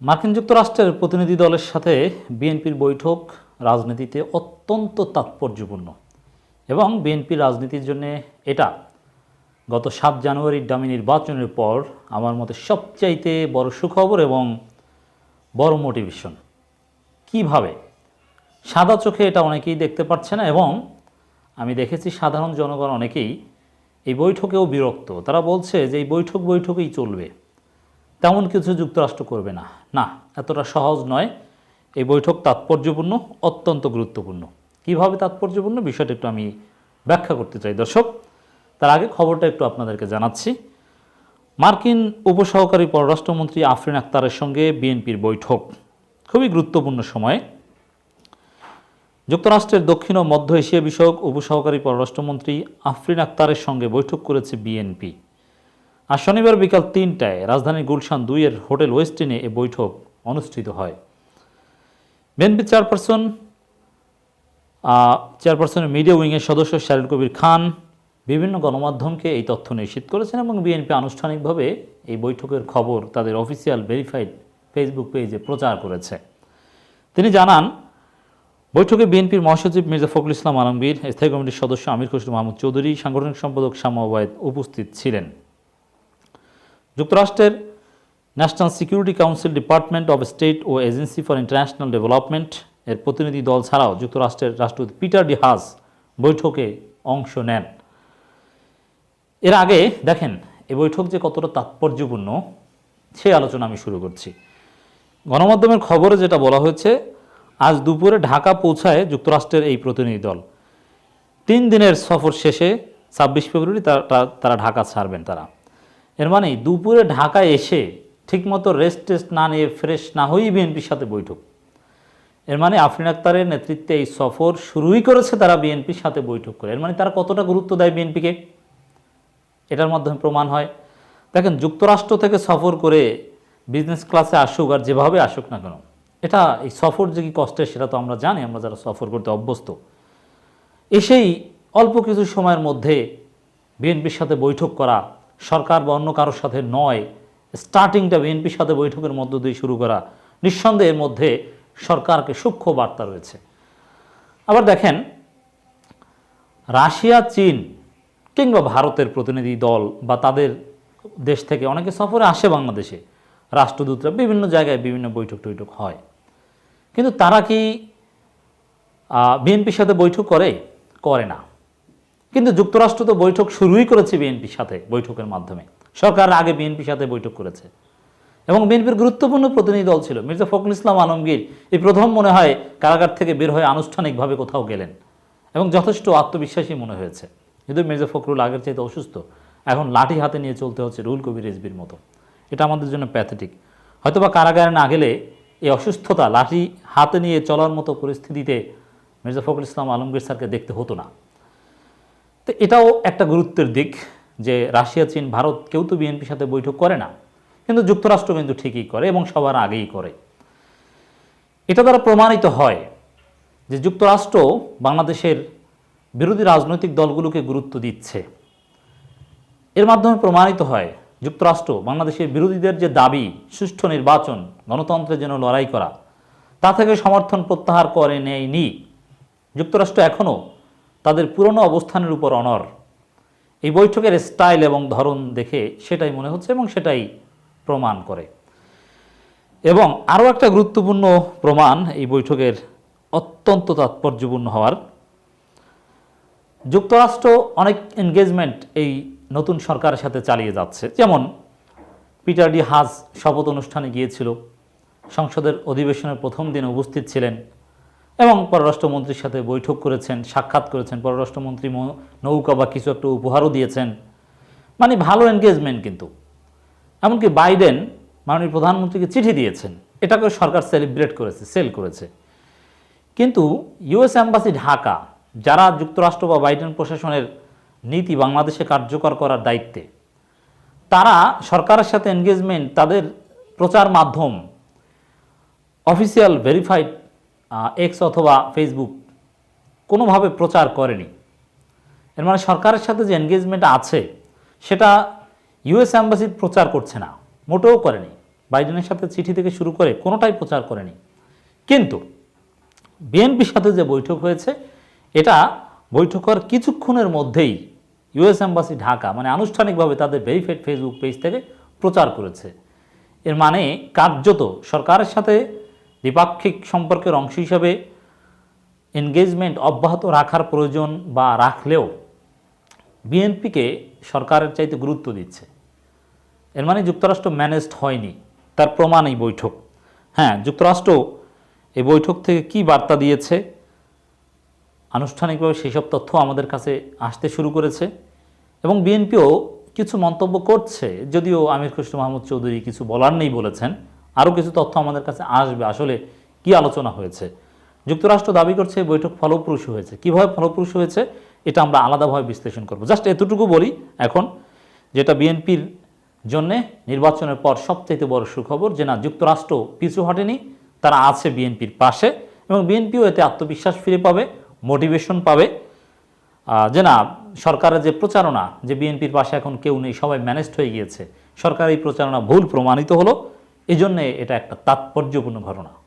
মার্কিন যুক্তরাষ্ট্রের প্রতিনিধি দলের সাথে বিএনপির বৈঠক রাজনীতিতে অত্যন্ত তাৎপর্যপূর্ণ। এবং বিএনপির রাজনীতির জন্য এটা গত সাত জানুয়ারির ডামি নির্বাচনের পর আমার মতে সবচাইতে বড় সুখবর এবং বড় মোটিভেশন। কীভাবে? সাদা চোখে এটা অনেকেই দেখতে পাচ্ছে না এবং আমি দেখেছি সাধারণ জনগণ অনেকেই এই বৈঠকেও বিরক্ত। তারা বলছে যে এই বৈঠক বৈঠকেই চলবে। তেমন কিছু যুক্তরাষ্ট্র করবে না। না, এতটা সহজ নয়। এই বৈঠক তাৎপর্যপূর্ণ, অত্যন্ত গুরুত্বপূর্ণ। কীভাবে তাৎপর্যপূর্ণ বিষয়টা একটু আমি ব্যাখ্যা করতে চাই, দর্শক। তার আগে খবরটা একটু আপনাদেরকে জানাচ্ছি। মার্কিন উপসহকারী পররাষ্ট্রমন্ত্রী আফরিন আক্তারের সঙ্গে বিএনপির বৈঠক। খুবই গুরুত্বপূর্ণ সময়। যুক্তরাষ্ট্রের দক্ষিণ ও মধ্য এশিয়া বিষয়ক উপসহকারী পররাষ্ট্রমন্ত্রী আফরিন আক্তারের সঙ্গে বৈঠক করেছে বিএনপি। আর শনিবার বিকাল তিনটায় রাজধানীর গুলশান দুইয়ের হোটেল ওয়েস্টিনে এ বৈঠক অনুষ্ঠিত হয়। বিএনপি চেয়ারপারসন চেয়ারপারসনের মিডিয়া উইংয়ের সদস্য শারুল কবির খান বিভিন্ন গণমাধ্যমকে এই তথ্য নিশ্চিত করেছেন এবং বিএনপি আনুষ্ঠানিকভাবে এই বৈঠকের খবর তাদের অফিসিয়াল ভেরিফাইড ফেসবুক পেজে প্রচার করেছে। তিনি জানান, বৈঠকে বিএনপির মহাসচিব মির্জা ফখরুল ইসলাম আলমগীর, স্থায়ী কমিটির সদস্য আমির খসরু মাহমুদ চৌধুরী, সাংগঠনিক সম্পাদক শামা উপস্থিত ছিলেন। যুক্তরাষ্ট্রের national security council department of state O agency for international development এর প্রতিনিধি দল ছাড়াও যুক্তরাষ্ট্রের রাষ্ট্রপতি পিটার ডি হাস বৈঠকে অংশ নেন। এর আগে দেখেন এই বৈঠক যে কতটা তাৎপর্যপূর্ণ সেই আলোচনা আমি শুরু করছি। গণমাধ্যমের খবরে যেটা বলা হয়েছে, আজ দুপুরে ঢাকা পৌঁছায় যুক্তরাষ্ট্রের এই প্রতিনিধি দল। তিন দিনের সফর শেষে ছাব্বিশ ফেব্রুয়ারি তারা ঢাকা ছাড়বেন তারা। এর মানে দুপুরে ঢাকায় এসে ঠিকমতো রেস্ট টেস্ট না নিয়ে ফ্রেশ না হয়েই বিএনপির সাথে বৈঠক। এর মানে আফরিন আক্তারের নেতৃত্বে এই সফর শুরুই করেছে তারা বিএনপির সাথে বৈঠক করে। এর মানে তারা কতটা গুরুত্ব দেয় বিএনপিকে এটার মাধ্যমে প্রমাণ হয়। দেখেন, যুক্তরাষ্ট্র থেকে সফর করে বিজনেস ক্লাসে আসুক আর যেভাবে আসুক না কেন, এটা এই সফর যে কি কষ্টের সেটা তো আমরা জানি, আমরা যারা সফর করতে অভ্যস্ত। এসেই অল্প কিছু সময়ের মধ্যে বিএনপির সাথে বৈঠক করা সরকার বা অন্য কারোর সাথে নয়। স্টার্টিংটা বিএনপির সাথে বৈঠকের মধ্য দিয়ে শুরু করা। নিঃসন্দেহের মধ্যে সরকারকে সূক্ষ্ম বার্তা রয়েছে। আবার দেখেন, রাশিয়া, চীন কিংবা ভারতের প্রতিনিধি দল বা তাদের দেশ থেকে অনেকে সফরে আসে বাংলাদেশে। রাষ্ট্রদূতরা বিভিন্ন জায়গায় বিভিন্ন বৈঠক টৈঠক হয়। কিন্তু তারা কি বিএনপির সাথে বৈঠক করে? করে না। কিন্তু যুক্তরাষ্ট্র তো বৈঠক শুরুই করেছে বিএনপির সাথে, বৈঠকের মাধ্যমে। সরকার আগে বিএনপির সাথে বৈঠক করেছে। এবং বিএনপির গুরুত্বপূর্ণ প্রতিনিধি দল ছিল মির্জা ফখরুল ইসলাম আলমগীর। এই প্রথম মনে হয় কারাগার থেকে বের হয়ে আনুষ্ঠানিকভাবে কোথাও গেলেন। এবং যথেষ্ট আত্মবিশ্বাসী মনে হয়েছে। কিন্তু মির্জা ফখরুল আগের চাইতে অসুস্থ। এখন লাঠি হাতে নিয়ে চলতে হচ্ছে রুল কবির রেজবির মতো। এটা আমাদের জন্য প্যাথেটিক। হয়তোবা কারাগারে না গেলে এই অসুস্থতা, লাঠি হাতে নিয়ে চলার মতো পরিস্থিতিতে মির্জা ফখরুল ইসলাম আলমগীর স্যারকে দেখতে হতো না। তো এটাও একটা গুরুত্বের দিক যে রাশিয়া, চীন, ভারত কেউ তো বিএনপির সাথে বৈঠক করে না। কিন্তু যুক্তরাষ্ট্র কিন্তু ঠিকই করে এবং সবার আগেই করে। এটা দ্বারা প্রমাণিত হয় যে যুক্তরাষ্ট্র বাংলাদেশের বিরোধী রাজনৈতিক দলগুলোকে গুরুত্ব দিচ্ছে। এর মাধ্যমে প্রমাণিত হয় যুক্তরাষ্ট্র বাংলাদেশের বিরোধীদের যে দাবি, সুষ্ঠু নির্বাচন গণতন্ত্রের জন্য লড়াই করা, তা থেকে সমর্থন প্রত্যাহার করে নেয়নি। যুক্তরাষ্ট্র এখনও তাদের পুরনো অবস্থানের উপর অনর। এই বৈঠকের স্টাইল এবং ধরন দেখে সেটাই মনে হচ্ছে এবং সেটাই প্রমাণ করে। এবং আরও একটা গুরুত্বপূর্ণ প্রমাণ এই বৈঠকের অত্যন্ত তাৎপর্যপূর্ণ হওয়ার। যুক্তরাষ্ট্র অনেক এনগেজমেন্ট এই নতুন সরকারের সাথে চালিয়ে যাচ্ছে। যেমন পিটার ডি হাজ শপথ অনুষ্ঠানে গিয়েছিল। সংসদের অধিবেশনের প্রথম দিনে উপস্থিত ছিলেন এবং পররাষ্ট্রমন্ত্রীর সাথে বৈঠক করেছেন, সাক্ষাৎ করেছেন। পররাষ্ট্রমন্ত্রী নৌকা বা কিছু একটা উপহারও দিয়েছেন। মানে ভালো এনগেজমেন্ট কিন্তু। এমনকি বাইডেন মাননীয় প্রধানমন্ত্রীকে চিঠি দিয়েছেন। এটাকে সরকার সেলিব্রেট করেছে সেল করেছে। কিন্তু ইউএস অ্যাম্বাসি ঢাকা, যারা যুক্তরাষ্ট্র বা বাইডেন প্রশাসনের নীতি বাংলাদেশে কার্যকর করার দায়িত্বে, তারা সরকারের সাথে এনগেজমেন্ট তাদের প্রচার মাধ্যম অফিসিয়াল ভেরিফাইড এক্স অথবা ফেসবুক কোনোভাবে প্রচার করেনি। এর মানে সরকারের সাথে যে এনগেজমেন্ট আছে, সেটা ইউএস অ্যাম্বাসি প্রচার করছে না, মোটেও করেনি। বাইডেনের সাথে চিঠি থেকে শুরু করে কোনোটাই প্রচার করেনি। কিন্তু বিএনপির সাথে যে বৈঠক হয়েছে, এটা বৈঠক হওয়ার কিছুক্ষণের মধ্যেই ইউএস এম্বাসি ঢাকা মানে আনুষ্ঠানিকভাবে তাদের ভেরিফাইড ফেসবুক পেজ থেকে প্রচার করেছে। এর মানে কার্যত সরকারের সাথে দ্বিপাক্ষিক সম্পর্কের অংশ হিসাবে এনগেজমেন্ট অব্যাহত রাখার প্রয়োজন বা রাখলেও বিএনপিকে সরকারের চাইতে গুরুত্ব দিচ্ছে। এর মানে যুক্তরাষ্ট্র ম্যানেজড হয়নি, তার প্রমাণ এই বৈঠক। হ্যাঁ যুক্তরাষ্ট্র এই বৈঠক থেকে কি বার্তা দিয়েছে? আনুষ্ঠানিকভাবে সেই সব তথ্য আমাদের কাছে আসতে শুরু করেছে এবং বিএনপিও কিছু মন্তব্য করছে, যদিও আমির খুশরু মাহমুদ চৌধুরী কিছু বলার নেই বলেছেন। আরও কিছু তথ্য আমাদের কাছে আসবে। আসলে কি আলোচনা হয়েছে? যুক্তরাষ্ট্র দাবি করছে বৈঠক ফলপ্রসূ হয়েছে। কীভাবে ফলপ্রসূ হয়েছে এটা আমরা আলাদাভাবে বিশ্লেষণ করব। জাস্ট এতটুকু বলি এখন, যেটা বিএনপির জন্যে নির্বাচনের পর সবচাইতে বড় সুখবর যে না, যুক্তরাষ্ট্র পিছু হটেনি, তারা আছে বিএনপির পাশে এবং বিএনপিও এতে আত্মবিশ্বাস ফিরে পাবে, মোটিভেশন পাবে। যে না, সরকারের যে প্রচারণা যে বিএনপির পাশে এখন কেউ নেই, সবাই ম্যানেজড হয়ে গিয়েছে। সরকার এই প্রচারণা ভুল প্রমাণিত হলো। এই জন্যে এটা একটা তাৎপর্যপূর্ণ ঘটনা।